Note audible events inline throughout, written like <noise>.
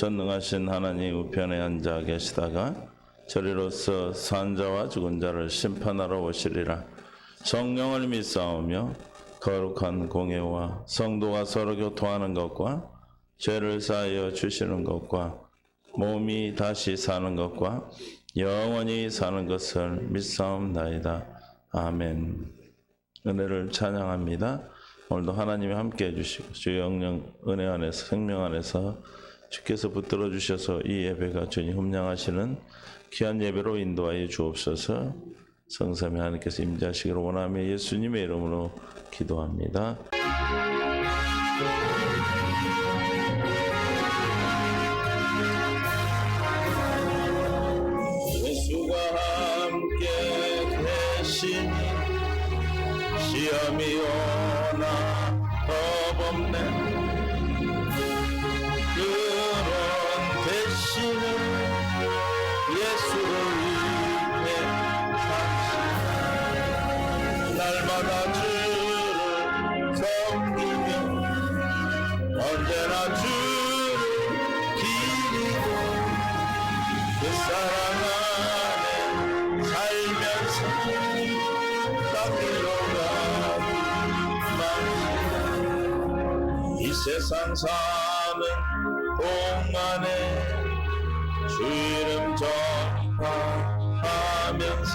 전능하신 하나님 우편에 앉아 계시다가 저리로서 산자와 죽은 자를 심판하러 오시리라 성령을 믿사오며 거룩한 공예와 성도가 서로 교통하는 것과 죄를 사하여 주시는 것과 몸이 다시 사는 것과 영원히 사는 것을 믿사옵나이다. 아멘. 은혜를 찬양합니다. 오늘도 하나님이 함께 해주시고 주 영령 은혜 안에서 생명 안에서 주께서 붙들어 주셔서 이 예배가 주님 흠량하시는 귀한 예배로 인도하여 주옵소서. 성삼위 하나님께서 임재하시기를 원하며 예수님의 이름으로 기도합니다. 사랑 안에 살면서 땅길로 가이 세상 사는 동안에 주 이름 전파하면서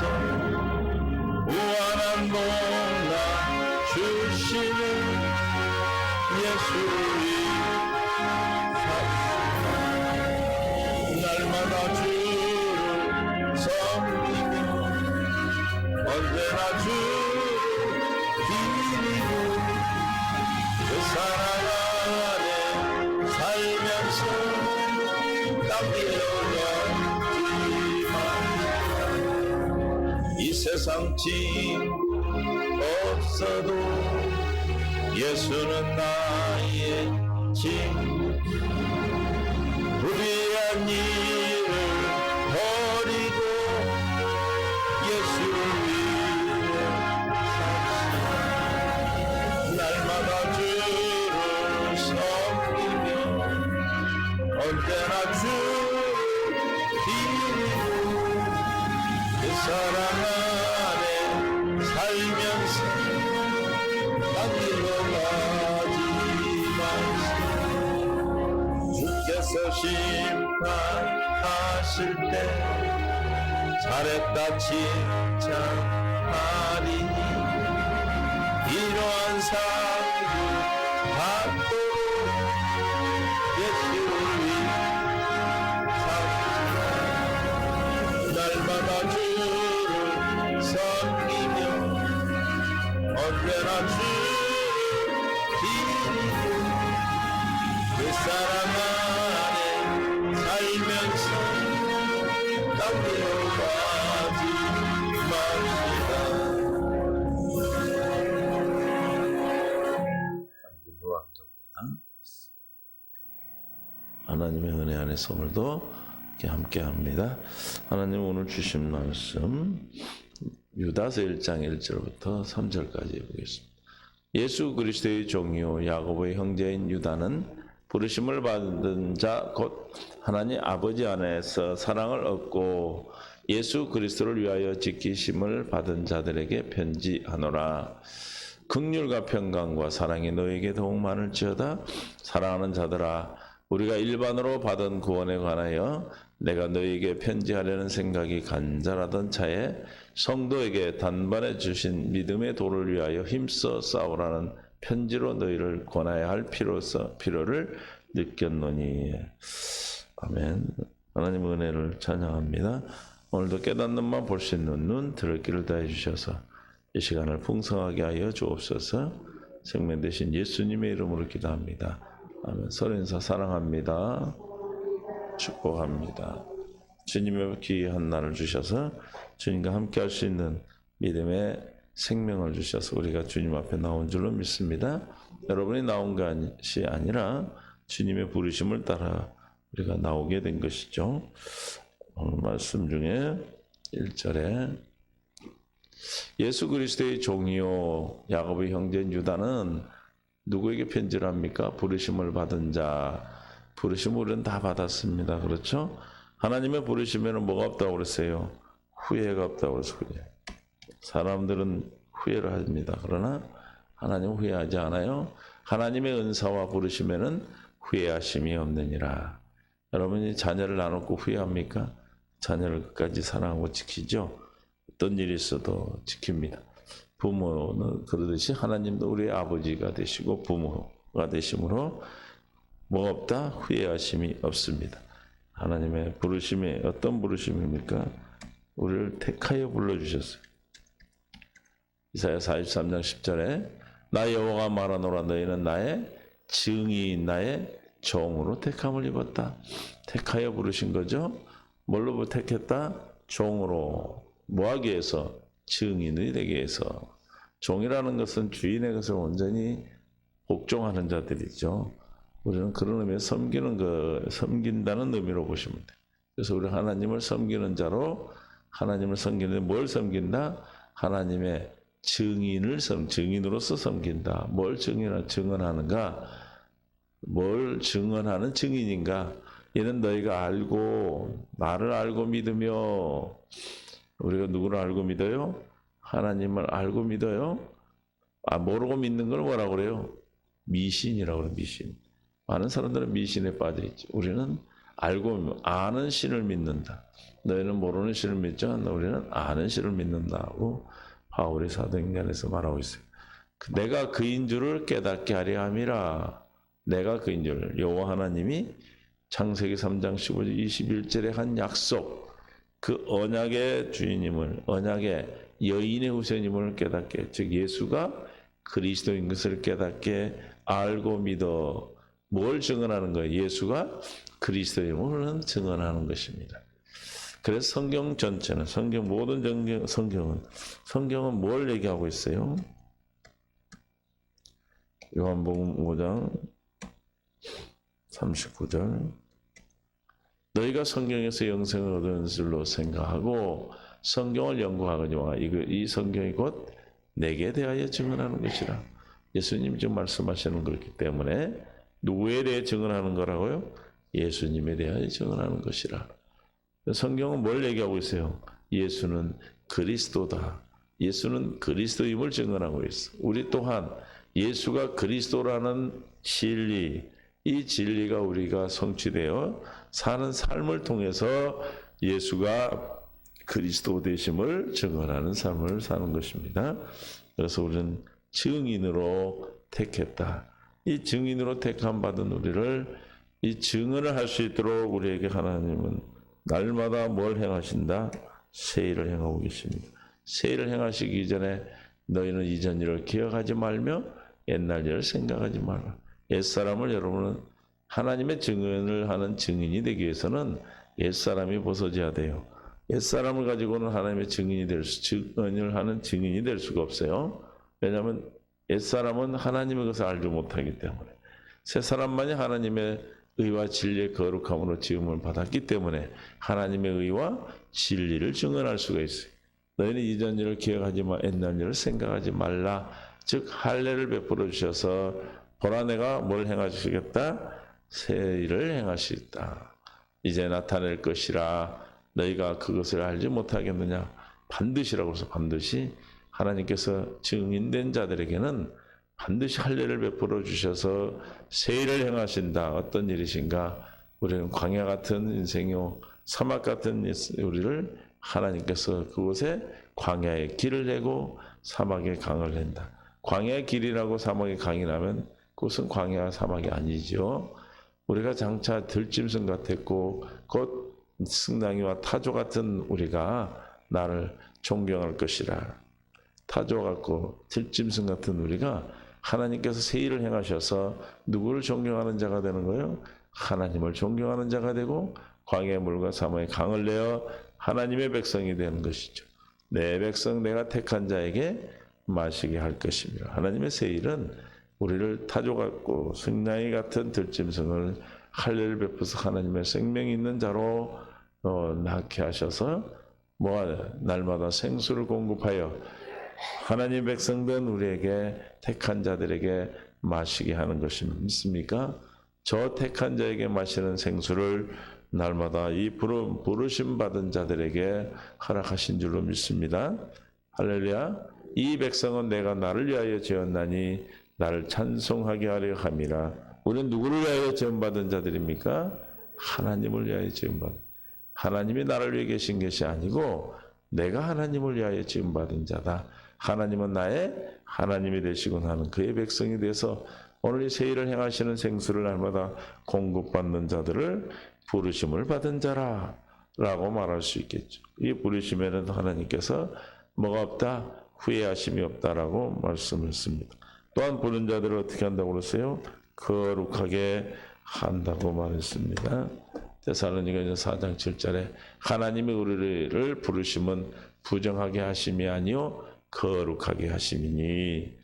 짐 없어도 예수는 나의 짐 불의한 일을 심판하실 때 잘했다 칭찬하리니 이러한 상을 받도록 예수를 위해 날마다 주를 섬기며 언제나 주 하나님의 은혜 안에서 오늘도 함께 합니다. 하나님 오늘 주신 말씀 유다서 1장 1절부터 3절까지 보겠습니다. 예수 그리스도의 종이요 야고보의 형제인 유다는 부르심을 받은 자 곧 하나님 아버지 안에서 사랑을 얻고 예수 그리스도를 위하여 지키심을 받은 자들에게 편지하노라. 극률과 평강과 사랑이 너에게 더욱 많을지어다 사랑하는 자들아 우리가 일반으로 받은 구원에 관하여 내가 너에게 편지하려는 생각이 간절하던 차에 성도에게 단번에 주신 믿음의 도를 위하여 힘써 싸우라는 편지로 너희를 권하여 할 필요서 필요를 느꼈노니 아멘. 하나님 은혜를 찬양합니다. 오늘도 깨닫는 만 볼 수 있는 눈, 들을 길을 다해 주셔서 이 시간을 풍성하게 하여 주옵소서. 생명 되신 예수님의 이름으로 기도합니다. 아멘. 서로 인사 사랑합니다. 축복합니다. 주님의 귀한 날을 주셔서 주님과 함께 할 수 있는 믿음의 생명을 주셔서 우리가 주님 앞에 나온 줄로 믿습니다. 여러분이 나온 것이 아니라 주님의 부르심을 따라 우리가 나오게 된 것이죠. 오늘 말씀 중에 1절에 예수 그리스도의 종이요 야곱의 형제인 유다는 누구에게 편지를 합니까? 부르심을 받은 자. 부르심을 우리는 다 받았습니다. 그렇죠? 하나님의 부르시면 뭐가 없다고 그랬어요? 후회가 없다고 그랬어요. 사람들은 후회를 합니다. 그러나 하나님은 후회하지 않아요. 하나님의 은사와 부르시면은 후회하심이 없느니라. 여러분이 자녀를 나누고 후회합니까? 자녀를 끝까지 사랑하고 지키죠. 어떤 일이 있어도 지킵니다. 부모는 그러듯이 하나님도 우리의 아버지가 되시고 부모가 되심으로 뭐 없다 후회하심이 없습니다. 하나님의 부르심이 어떤 부르심입니까? 우리를 택하여 불러주셨어요. 이사야 43장 10절에 나 여호와가 말하노라 너희는 나의 증인 나의 종으로 택함을 입었다. 택하여 부르신 거죠. 뭘로 택했다? 종으로 뭐하기 위해서 증인이 되기 위해서 종이라는 것은 주인의 것을 온전히 복종하는 자들이죠. 우리는 그런 의미에서 섬기는 거, 섬긴다는 의미로 보시면 돼요. 그래서 우리 하나님을 섬기는 자로 하나님을 섬기는데 뭘 섬긴다? 하나님의 증인을 섬, 증인으로서 섬긴다. 뭘 증인하, 증언하는가? 뭘 증언하는 증인인가? 이는 너희가 알고, 나를 알고 믿으며, 우리가 누구를 알고 믿어요? 하나님을 알고 믿어요? 아, 모르고 믿는 걸 뭐라고 그래요? 미신이라고 그래요, 미신. 많은 사람들은 미신에 빠져 있지. 우리는 알고 아는 신을 믿는다. 너희는 모르는 신을 믿지 않나? 우리는 아는 신을 믿는다고 바울이 사도행전에서 말하고 있어요. 그 내가 그인 줄을 깨닫게 하려 함이라. 내가 그인 줄 여호와 하나님이 창세기 3장 15절 21절에 한 약속 그 언약의 주인님을 언약의 여인의 후세님을 깨닫게 즉 예수가 그리스도인 것을 깨닫게 알고 믿어 뭘 증언하는 거예요? 예수가 그리스도임을 증언하는 것입니다. 그래서 성경 전체는 성경 모든 성경, 성경은 성경은 뭘 얘기하고 있어요? 요한복음 5장 39절 너희가 성경에서 영생을 얻은 줄로 생각하고 성경을 연구하거니와 이 성경이 곧 내게 대하여 증언하는 것이라. 예수님 지금 말씀하시는 그렇기 때문에 누구에 대해 증언하는 거라고요? 예수님에 대하여 증언하는 것이라. 성경은 뭘 얘기하고 있어요? 예수는 그리스도다. 예수는 그리스도임을 증언하고 있어. 우리 또한 예수가 그리스도라는 진리, 이 진리가 우리가 성취되어 사는 삶을 통해서 예수가 그리스도 되심을 증언하는 삶을 사는 것입니다. 그래서 우리는 증인으로 택했다. 이 증인으로 택함 받은 우리를 이 증언을 할 수 있도록 우리에게 하나님은 날마다 뭘 행하신다? 세일을 행하고 계십니다. 세일을 행하시기 전에 너희는 이전 일을 기억하지 말며 옛날 일을 생각하지 마라. 옛사람을 여러분은 하나님의 증언을 하는 증인이 되기 위해서는 옛사람이 벗어져야 돼요. 옛사람을 가지고는 하나님의 증인이 될 수, 증언을 하는 증인이 될 수가 없어요. 왜냐하면 옛사람은 하나님의 것을 알지 못하기 때문에 새 사람만이 하나님의 의와 진리의 거룩함으로 지음을 받았기 때문에 하나님의 의와 진리를 증언할 수가 있어요. 너희는 이전 일을 기억하지 마, 옛날 일을 생각하지 말라. 즉 할례를 베풀어 주셔서 보라 내가 뭘 행하시겠다? 새 일을 행하시겠다. 이제 나타낼 것이라 너희가 그것을 알지 못하겠느냐? 반드시라고 해서 반드시 하나님께서 증인된 자들에게는 반드시 할례를 베풀어 주셔서 세일을 행하신다. 어떤 일이신가? 우리는 광야 같은 인생이요 사막 같은 우리를 하나님께서 그곳에 광야의 길을 내고 사막의 강을 낸다. 광야의 길이라고 사막의 강이 나면 그것은 광야 사막이 아니죠. 우리가 장차 들짐승 같았고 곧 승당이와 타조 같은 우리가 나를 존경할 것이라. 타조 같고 들짐승 같은 우리가 하나님께서 세일을 행하셔서 누구를 존경하는 자가 되는 거예요? 하나님을 존경하는 자가 되고 광야의 물과 사모의 강을 내어 하나님의 백성이 되는 것이죠. 내 백성 내가 택한 자에게 마시게 할 것입니다. 하나님의 세일은 우리를 타조 같고 승냥이 같은 들짐승을 할례를 베푸서 하나님의 생명 있는 자로 어, 낳게 하셔서 뭐 날마다 생수를 공급하여 하나님 백성된 우리에게 택한 자들에게 마시게 하는 것이 믿습니까? 저 택한 자에게 마시는 생수를 날마다 이 부름, 부르심 받은 자들에게 허락하신 줄로 믿습니다. 할렐루야. 이 백성은 내가 나를 위하여 지었나니 나를 찬송하게 하려 함이라. 우리는 누구를 위하여 지음 받은 자들입니까? 하나님을 위하여 지음 받은. 하나님이 나를 위해 계신 것이 아니고 내가 하나님을 위하여 지음 받은 자다. 하나님은 나의 하나님이 되시곤 하는 그의 백성이 돼서 오늘 이 세일을 행하시는 생수를 날마다 공급받는 자들을 부르심을 받은 자라 라고 말할 수 있겠죠. 이 부르심에는 하나님께서 뭐가 없다? 후회하심이 없다라고 말씀했습니다. 또한 부른 자들을 어떻게 한다고 그랬어요? 거룩하게 한다고 말했습니다. 데살로니가 4장 7절에 하나님이 우리를 부르심은 부정하게 하심이 아니요 거룩하게 하심이니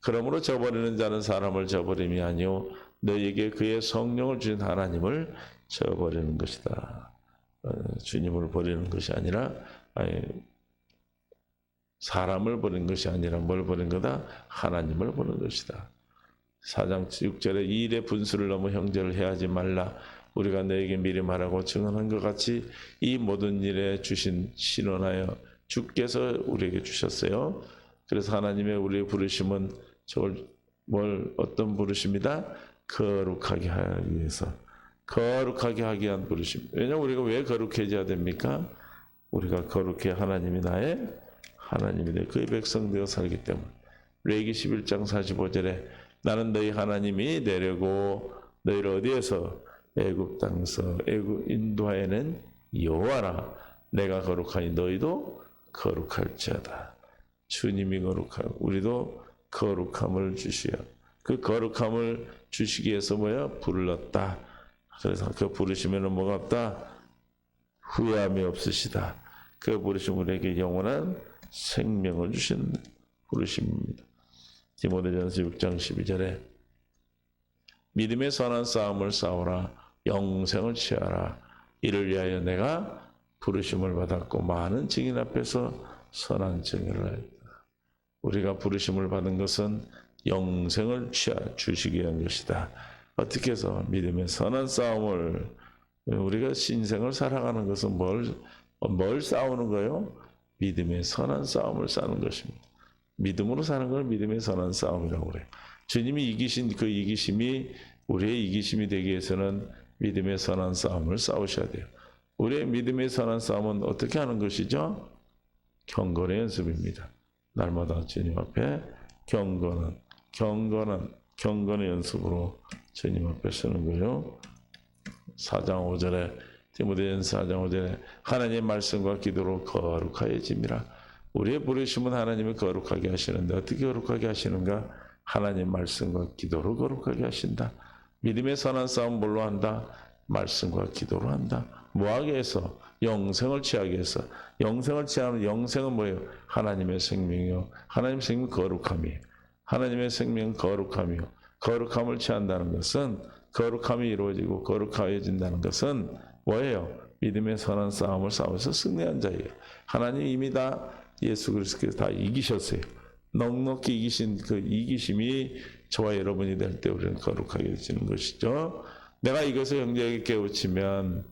그러므로 저버리는 자는 사람을 저버림이 아니요 너에게 그의 성령을 주신 하나님을 저버리는 것이다. 어, 주님을 버리는 것이 아니라 아니, 사람을 버린 것이 아니라 뭘 버린 거다? 하나님을 버린 것이다. 4장 6절에 이 일의 분수를 넘어 형제를 해하지 말라. 우리가 너에게 미리 말하고 증언한 것 같이 이 모든 일에 주신 신원하여 주께서 우리에게 주셨어요. 그래서 하나님의 우리의 부르심은 저걸 뭘 어떤 부르심이다? 거룩하게 하기 위해서 거룩하게 하기 위한 부르심. 왜냐면 우리가 왜 거룩해져야 됩니까? 우리가 거룩해 하나님이 나의 하나님이 되 그의 백성 되어 살기 때문에. 레기 11장 45절에 나는 너희 하나님이 내려고 너희를 어디에서 애굽 땅에서 애굽 인도하에는 여호와라. 내가 거룩하니 너희도 거룩할지어다. 주님이 거룩하고 우리도 거룩함을 주시어 그 거룩함을 주시기 위해서 뭐야? 불렀다. 그래서 그 부르시면은 뭐가 없다? 후회함이 없으시다. 그 부르심 우리에게 영원한 생명을 주신 부르심입니다. 디모데전서 6장 12절에 믿음의 선한 싸움을 싸우라 영생을 취하라 이를 위하여 내가 부르심을 받았고 많은 증인 앞에서 선한 증인을 하였다. 우리가 부르심을 받은 것은 영생을 취하 주시기 위한 것이다. 어떻게 해서 믿음의 선한 싸움을 우리가 신생을 살아가는 것은 뭘, 뭘 싸우는 거요? 믿음의 선한 싸움을 싸는 것입니다. 믿음으로 사는 걸 믿음의 선한 싸움이라고 그래요. 주님이 이기신 그 이기심이 우리의 이기심이 되기 위해서는 믿음의 선한 싸움을 싸우셔야 돼요. 우리의 믿음의 선한 싸움은 어떻게 하는 것이죠? 경건의 연습입니다. 날마다 주님 앞에 경건은 경건은 경건의 연습으로 주님 앞에 서는 거예요. 4장 5절에 디모데전서 4장 5절에 하나님의 말씀과 기도로 거룩하여짐이라. 우리의 부르심은 하나님을 거룩하게 하시는데 어떻게 거룩하게 하시는가? 하나님 말씀과 기도로 거룩하게 하신다. 믿음의 선한 싸움 뭘로 한다? 말씀과 기도로 한다. 뭐하게 해서? 영생을 취하게 해서. 영생을 취하는 영생은 뭐예요? 하나님의 생명이요. 하나님의 생명 거룩함이. 하나님의 생명 거룩함이요. 거룩함을 취한다는 것은 거룩함이 이루어지고 거룩하여진다는 것은 뭐예요? 믿음의 선한 싸움을 싸워서 승리한 자예요. 하나님 이미 다 예수 그리스도께서 다 이기셨어요. 넉넉히 이기신 그 이기심이 저와 여러분이 될 때 우리는 거룩하게 되지는 것이죠. 내가 이것을 형제에게 깨우치면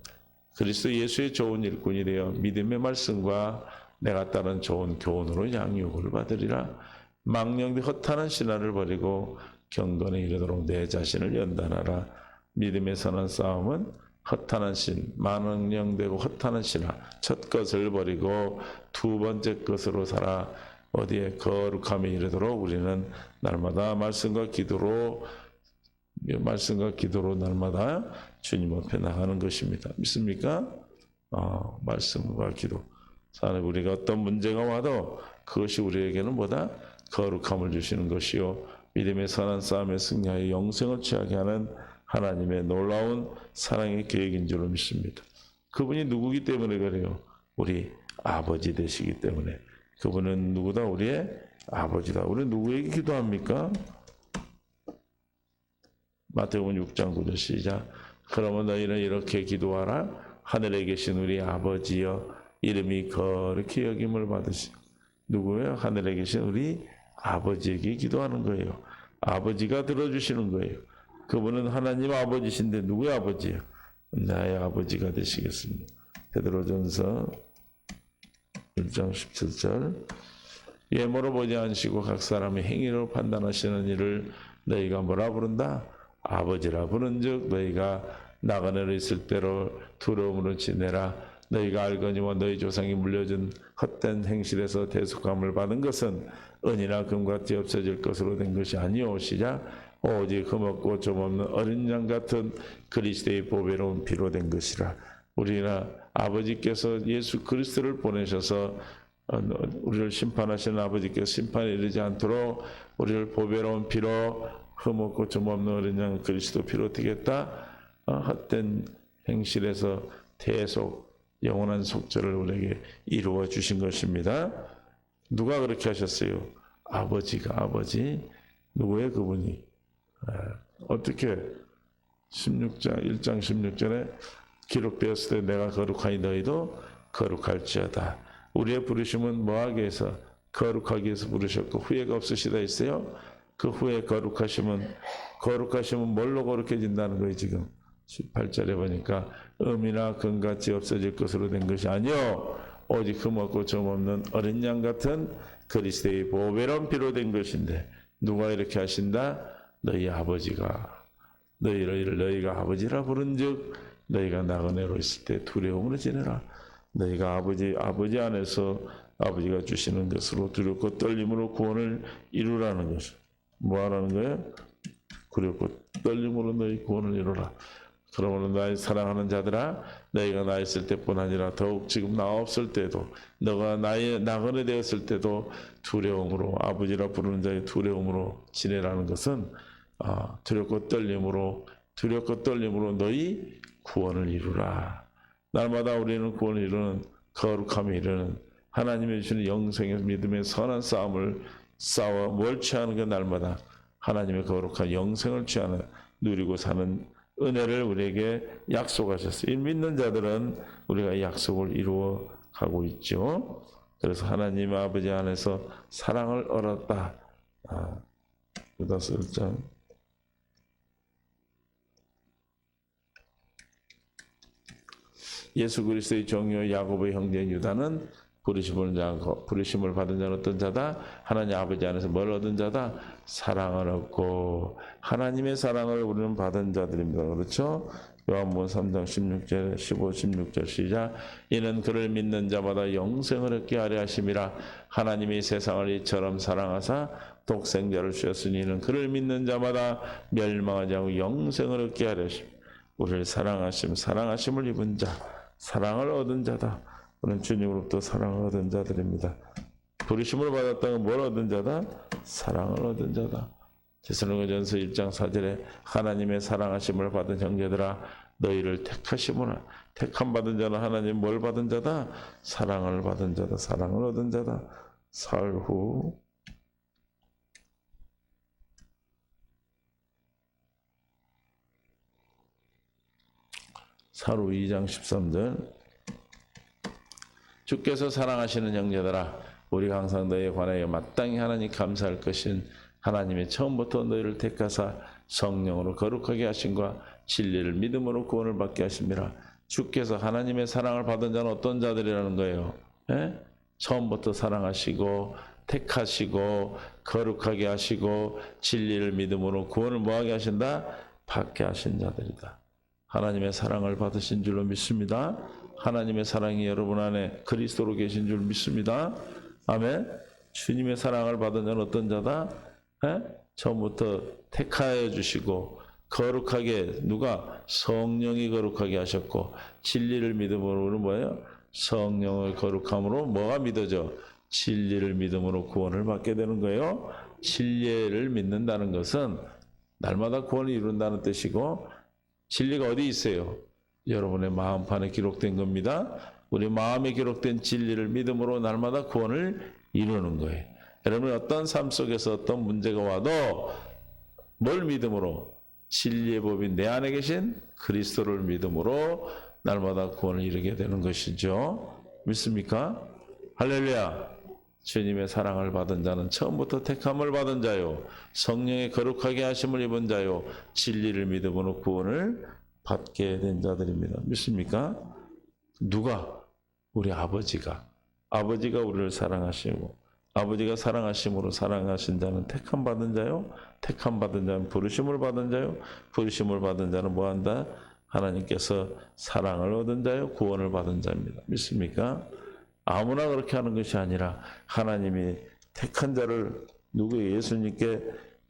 그리스도 예수의 좋은 일꾼이 되어 믿음의 말씀과 내가 따른 좋은 교훈으로 양육을 받으리라. 망령되 허탄한 신화를 버리고 경건에 이르도록 내 자신을 연단하라. 믿음의 선한 싸움은 허탄한 신, 만응령되고 허탄한 신화, 첫 것을 버리고 두 번째 것으로 살아 어디에 거룩함에 이르도록 우리는 날마다 말씀과 기도로 말씀과 기도로 날마다 주님 앞에 나가는 것입니다. 믿습니까? 어, 말씀과 기도. 사는 우리가 어떤 문제가 와도 그것이 우리에게는 뭐다? 거룩함을 주시는 것이요. 믿음의 선한 싸움에 승리하여 영생을 취하게 하는 하나님의 놀라운 사랑의 계획인 줄로 믿습니다. 그분이 누구기 때문에 그래요? 우리 아버지 되시기 때문에. 그분은 누구다? 우리의 아버지다. 우리 누구에게 기도합니까? 마태복음 6장 9절 시작. 그러면 너희는 이렇게 기도하라. 하늘에 계신 우리 아버지여 이름이 거룩히 여김을 받으시. 누구예요? 하늘에 계신 우리 아버지에게 기도하는 거예요. 아버지가 들어주시는 거예요. 그분은 하나님 아버지신데 누구의 아버지예요? 나의 아버지가 되시겠습니다. 베드로전서 1장 17절 예모로 보지 않으시고 각 사람이 행위로 판단하시는 일을 너희가 뭐라 부른다? 아버지라 부른즉 너희가 나그네로 있을 때로 두려움으로 지내라 너희가 알거니와 너희 조상이 물려준 헛된 행실에서 대속함을 받은 것은 은이나 금같이 없어질 것으로 된 것이 아니오 시작 오직 흠없고 좀없는 어린 양 같은 그리스도의 보배로운 피로 된 것이라 우리나 아버지께서 예수 그리스도를 보내셔서 어, 우리를 심판하시는 아버지께서 심판에 이르지 않도록 우리를 보배로운 피로 흠없고 점없는 어린 양 그리스도 피로 되겠다 어, 헛된 행실에서 대속 영원한 속죄를 우리에게 이루어 주신 것입니다. 누가 그렇게 하셨어요? 아버지가 아버지 누구의 그분이 아, 어떻게 16장 1장 16절에 기록되었을 때 내가 거룩하니 너희도 거룩할지어다. 우리의 부르심은 뭐하기 위해서 거룩하기 위해서 부르셨고 후회가 없으시다 했어요. 그 후에 거룩하심은 거룩하심은 뭘로 거룩해진다는 거예요 지금 18절에 보니까 음이나 금같이 없어질 것으로 된 것이 아니요 오직 흠없고 점없는 어린 양 같은 그리스도의 보배로운 피로 된 것인데 누가 이렇게 하신다? 너희 아버지가 너희를 너희가 아버지라 부른즉 너희가 나그네로 있을 때 두려움으로 지내라. 너희가 아버지 아버지 안에서 아버지가 주시는 것으로 두렵고 떨림으로 구원을 이루라는 것을 뭐하라는 거예요? 두렵고 떨림으로 너희 구원을 이루라. 그러므로 나의 사랑하는 자들아 너희가 나 있을 때뿐 아니라 더욱 지금 나 없을 때도 너가 나의 나그네 되었을 때도 두려움으로 아버지라 부르는 자의 두려움으로 지내라는 것은 아, 두렵고 떨림으로 두렵고 떨림으로 너희 구원을 이루라. 날마다 우리는 구원을 이루는 거룩함을 이루는 하나님의 주시는 영생의 믿음의 선한 싸움을 싸워 뭘 취하는 그 날마다 하나님의 거룩한 영생을 취하는 누리고 사는 은혜를 우리에게 약속하셨어요. 이 믿는 자들은 우리가 약속을 이루어 가고 있죠. 그래서 하나님 아버지 안에서 사랑을 얻었다. 아, 유다서 1장 예수 그리스도의 정요 야고보의 형제 유다는 부르심을 자 부르심을 받은 자는 어떤 자다? 하나님 아버지 안에서 뭘 얻은 자다? 사랑을 얻고 하나님의 사랑을 우리는 받은 자들입니다. 그렇죠? 요한복음 3장 16절 15 16절 시작 이는 그를 믿는 자마다 영생을 얻게 하려 하심이라 하나님이 세상을 이처럼 사랑하사 독생자를 주셨으니 이는 그를 믿는 자마다 멸망하지 않고 영생을 얻게 하려 하심 우리를 사랑하심 사랑하심을 입은 자 사랑을 얻은 자다. 우리는 주님으로부터 사랑을 얻은 자들입니다. 부르심을 받았다는 뭘 얻은 자다? 사랑을 얻은 자다. 제사로전서 1장 4절에 하나님의 사랑하심을 받은 형제들아 너희를 택하시구나. 택함 받은 자는 하나님 뭘 받은 자다? 사랑을 받은 자다. 사랑을 얻은 자다. 사흘 후 사루 2장 13절 주께서 사랑하시는 형제들아 우리가 항상 너희에 관하여 마땅히 하나님 감사할 것은 하나님의 처음부터 너희를 택하사 성령으로 거룩하게 하신과 진리를 믿음으로 구원을 받게 하심이라 주께서 하나님의 사랑을 받은 자는 어떤 자들이라는 거예요? 예? 처음부터 사랑하시고 택하시고 거룩하게 하시고 진리를 믿음으로 구원을 뭐하게 하신다? 받게 하신 자들이다. 하나님의 사랑을 받으신 줄로 믿습니다. 하나님의 사랑이 여러분 안에 그리스도로 계신 줄 믿습니다. 아멘. 주님의 사랑을 받은 자는 어떤 자다? 에? 처음부터 택하여 주시고 거룩하게 누가 성령이 거룩하게 하셨고 진리를 믿음으로는 뭐예요? 성령의 거룩함으로 뭐가 믿어져? 진리를 믿음으로 구원을 받게 되는 거예요. 진리를 믿는다는 것은 날마다 구원을 이룬다는 뜻이고 진리가 어디 있어요? 여러분의 마음판에 기록된 겁니다. 우리 마음에 기록된 진리를 믿음으로 날마다 구원을 이루는 거예요. 여러분 어떤 삶 속에서 어떤 문제가 와도 뭘 믿음으로 진리의 법인 내 안에 계신 그리스도를 믿음으로 날마다 구원을 이루게 되는 것이죠. 믿습니까? 할렐루야. 주님의 사랑을 받은 자는 처음부터 택함을 받은 자요. 성령의 거룩하게 하심을 입은 자요. 진리를 믿음으로 구원을 받게 된 자들입니다. 믿습니까? 누가? 우리 아버지가. 아버지가 우리를 사랑하시고 아버지가 사랑하심으로 사랑하신 자는 택함 받은 자요. 택함 받은 자는 부르심을 받은 자요. 부르심을 받은 자는 뭐 한다? 하나님께서 사랑을 얻은 자요. 구원을 받은 자입니다. 믿습니까? 아무나 그렇게 하는 것이 아니라 하나님이 택한 자를 누구 예수님께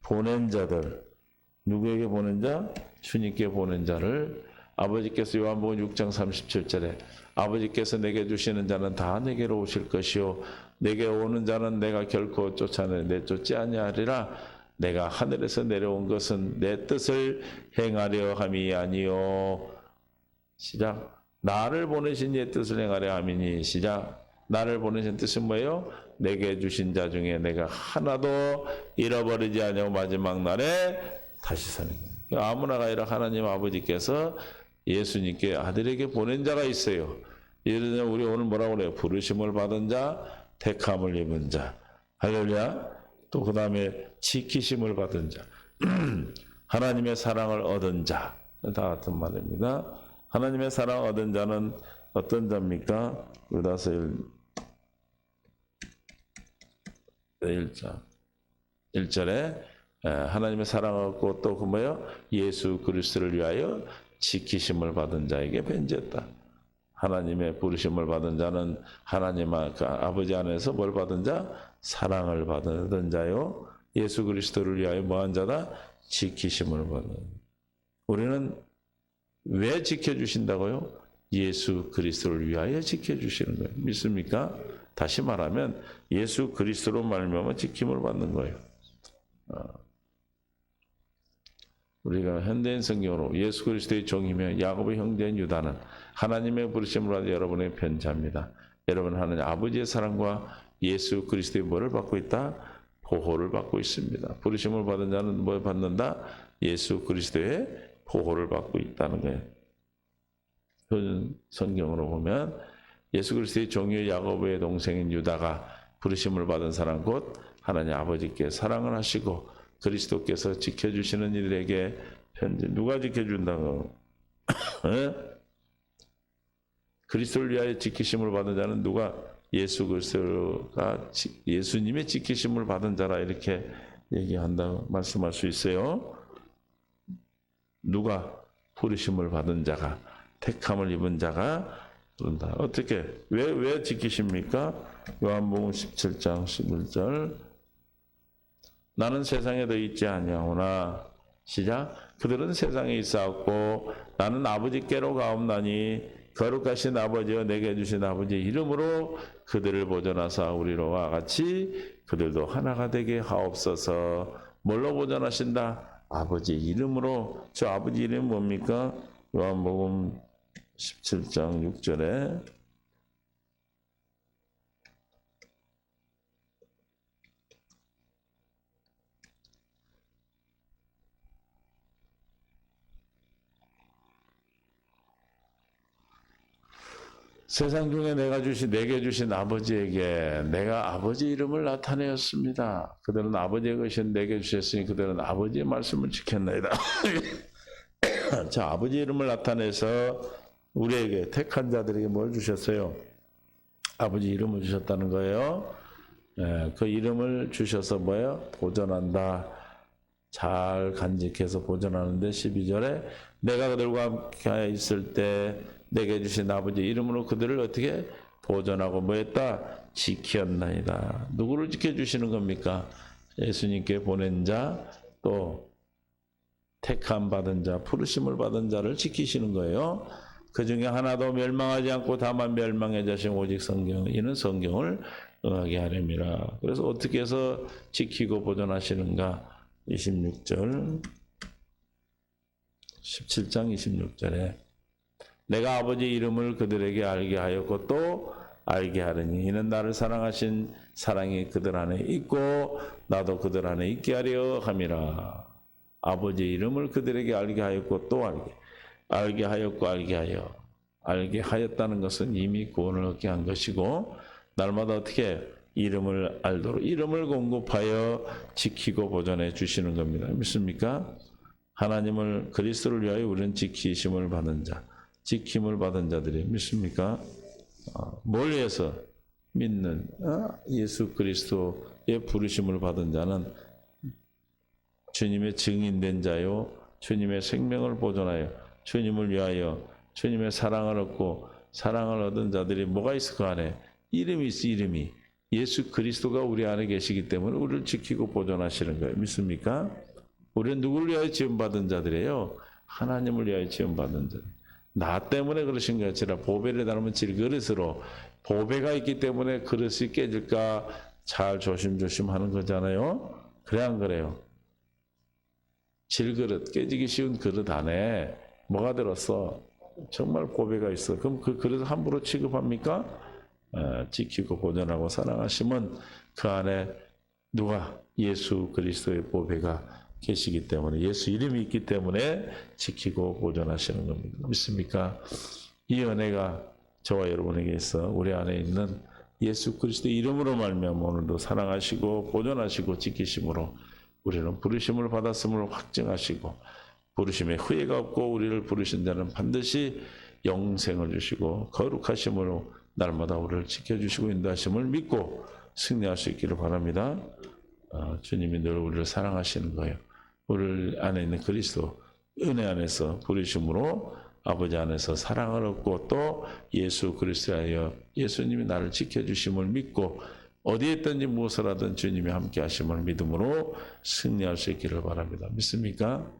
보낸 자들 누구에게 보낸 자? 주님께 보낸 자를 아버지께서 요한복음 6장 37절에 아버지께서 내게 주시는 자는 다 내게로 오실 것이요. 내게 오는 자는 내가 결코 쫓아내 내쫓지 아니하리라. 내가 하늘에서 내려온 것은 내 뜻을 행하려 함이 아니요. 시작. 나를 보내신 내 뜻을 행하려 함이니 시작 나를 보내신 뜻은 뭐예요? 내게 주신 자 중에 내가 하나도 잃어버리지 아니하고 마지막 날에 다시 사는 거예요. 아무나가 아니라 하나님 아버지께서 예수님께 아들에게 보낸 자가 있어요. 예를 들면 우리 오늘 뭐라고 그래요? 부르심을 받은 자, 택함을 입은 자. 할렐루야. 또 그 다음에 지키심을 받은 자. <clears throat> 하나님의 사랑을 얻은 자. 다 같은 말입니다. 하나님의 사랑 얻은 자는 어떤 자입니까? 유다서 1장 1절에 하나님의 사랑을 얻고 또 그 뭐요? 예수 그리스도를 위하여 지키심을 받은 자에게 변제했다. 하나님의 부르심을 받은 자는 하나님 아버지 안에서 뭘 받은 자? 사랑을 받은 자요. 예수 그리스도를 위하여 뭐한 자다? 지키심을 받은. 우리는 왜 지켜주신다고요? 예수 그리스도를 위하여 지켜주시는 거예요. 믿습니까? 다시 말하면 예수 그리스도로 말미암아 지킴을 받는 거예요. 어. 우리가 현대인 성경으로 예수 그리스도의 종이며 야곱의 형제인 유다는 하나님의 부르심을 받아 여러분의 편자입니다. 여러분 하나님 아버지의 사랑과 예수 그리스도의 뭐를 받고 있다? 보호를 받고 있습니다. 부르심을 받은 자는 뭘 받는다? 예수 그리스도의 보호를 받고 있다는 거예요. 성경으로 보면 예수 그리스도의 종의 야곱의 동생인 유다가 부르심을 받은 사람 곧 하나님 아버지께 사랑을 하시고 그리스도께서 지켜주시는 이들에게 편지 누가 지켜준다고? <coughs> 그리스도를 위하여 지키심을 받은 자는 누가 예수 그리스도가 예수님의 지키심을 받은 자라 이렇게 얘기한다고 말씀할 수 있어요. 누가 부르심을 받은 자가 택함을 입은 자가 그런다. 어떻게? 왜, 왜 지키십니까? 요한복음 17장 11절. 나는 세상에 더 있지 아니하오나 시작. 그들은 세상에 있사옵고 나는 아버지께로 가옵나니 거룩하신 아버지와 내게 주신 아버지 이름으로 그들을 보존하사 우리로와 같이 그들도 하나가 되게 하옵소서. 뭘로 보존하신다? 아버지 이름으로. 저 아버지 이름 뭡니까? 요한복음 17장 6절에 세상 중에 내가 주신 내게 주신 아버지에게 내가 아버지 이름을 나타내었습니다. 그들은 아버지의 것이 내게 주셨으니 그들은 아버지의 말씀을 지켰나이다. <laughs> 자, 아버지 이름을 나타내서 우리에게 택한 자들에게 뭘 주셨어요? 아버지 이름을 주셨다는 거예요. 예, 그 이름을 주셔서 뭐예요? 보존한다. 잘 간직해서 보존하는데 12절에 내가 그들과 함께 있을 때 내게 주신 아버지 이름으로 그들을 어떻게 보존하고 뭐했다? 지켰나이다. 누구를 지켜주시는 겁니까? 예수님께 보낸 자, 또 택함 받은 자, 부르심을 받은 자를 지키시는 거예요. 그 중에 하나도 멸망하지 않고 다만 멸망해 자신 오직 성경, 이는 성경을 응하게 하렵니다. 그래서 어떻게 해서 지키고 보존하시는가? 26절. 17장 26절에 내가 아버지 이름을 그들에게 알게 하였고 또 알게 하려니 이는 나를 사랑하신 사랑이 그들 안에 있고 나도 그들 안에 있게 하려 함이라. 아버지 이름을 그들에게 알게 하였고 또 알게 알게 하였고 알게 하여 알게 하였다는 것은 이미 구원을 얻게 한 것이고 날마다 어떻게 이름을 알도록 이름을 공급하여 지키고 보존해 주시는 겁니다. 믿습니까? 하나님을 그리스도를 위하여 우리는 지키심을 받은 자, 지킴을 받은 자들이 믿습니까? 어, 뭘 위해서 믿는 어? 예수 그리스도의 부르심을 받은 자는 주님의 증인된 자요, 주님의 생명을 보존하여 주님을 위하여 주님의 사랑을 얻고 사랑을 얻은 자들이 뭐가 있을 그 안에 이름이 있어 이름이 예수 그리스도가 우리 안에 계시기 때문에 우리를 지키고 보존하시는 거예요. 믿습니까? 우리는 누구를 위하여 지음받은 자들이에요? 하나님을 위하여 지음받은 자들. 나 때문에 그러신 게 아니라 보배를 닮은 질그릇으로 보배가 있기 때문에 그릇이 깨질까 잘 조심조심 하는 거잖아요. 그래 안 그래요? 질그릇 깨지기 쉬운 그릇 안에 뭐가 들었어? 정말 보배가 있어. 그럼 그 그릇 함부로 취급합니까? 어, 지키고 보존하고 사랑하시면 그 안에 누가 예수 그리스도의 보배가 계시기 때문에 예수 이름이 있기 때문에 지키고 보존하시는 겁니다. 믿습니까? 이 은혜가 저와 여러분에게 있어 우리 안에 있는 예수 그리스도 이름으로 말미암아 오늘도 사랑하시고 보존하시고 지키심으로 우리는 부르심을 받았음을 확증하시고 부르심에 후회가 없고 우리를 부르신 자는 반드시 영생을 주시고 거룩하심으로 날마다 우리를 지켜주시고 인도하심을 믿고 승리할 수 있기를 바랍니다. 어, 주님이 늘 우리를 사랑하시는 거예요. 우리 안에 있는 그리스도 은혜 안에서 부르심으로 아버지 안에서 사랑을 얻고 또 예수 그리스도하여 예수님이 나를 지켜주심을 믿고 어디에 있든지 무엇을 하든 주님이 함께 하심을 믿음으로 승리할 수 있기를 바랍니다. 믿습니까?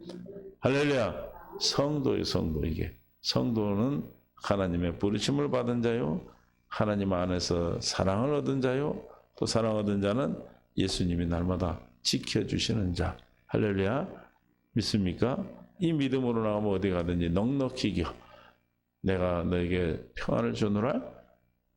할렐루야. 성도의 성도 이게. 성도는 하나님의 부르심을 받은 자요. 하나님 안에서 사랑을 얻은 자요. 또 사랑 얻은 자는 예수님이 날마다 지켜주시는 자. 할렐루야. 믿습니까? 이 믿음으로 나가면 어디 가든지 넉넉히 이겨. 내가 너에게 평안을 주노라.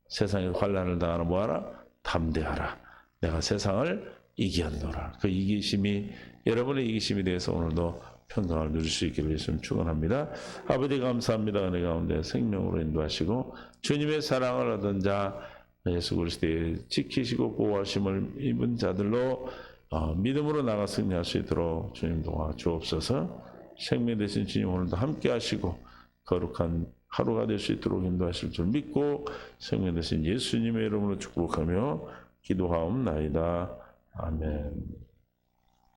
세상에 환란을 당하는 뭐하라? 담대하라. 내가 세상을 이기었노라. 그 이기심이 여러분의 이기심이 대해서 오늘도 평강을 누릴 수 있기를 예수님 축원합니다. 아버지 감사합니다. 은혜 가운데 생명으로 인도하시고 주님의 사랑을 얻은 자 예수 그리스도의 지키시고 보호하심을 입은 자들로 어, 믿음으로 나가 승리할 수 있도록 주님 도와 주옵소서. 생명 되신 주님 오늘도 함께 하시고 거룩한 하루가 될 수 있도록 인도하실 줄 믿고 생명 되신 예수님의 이름으로 축복하며 기도하옵나이다. 아멘.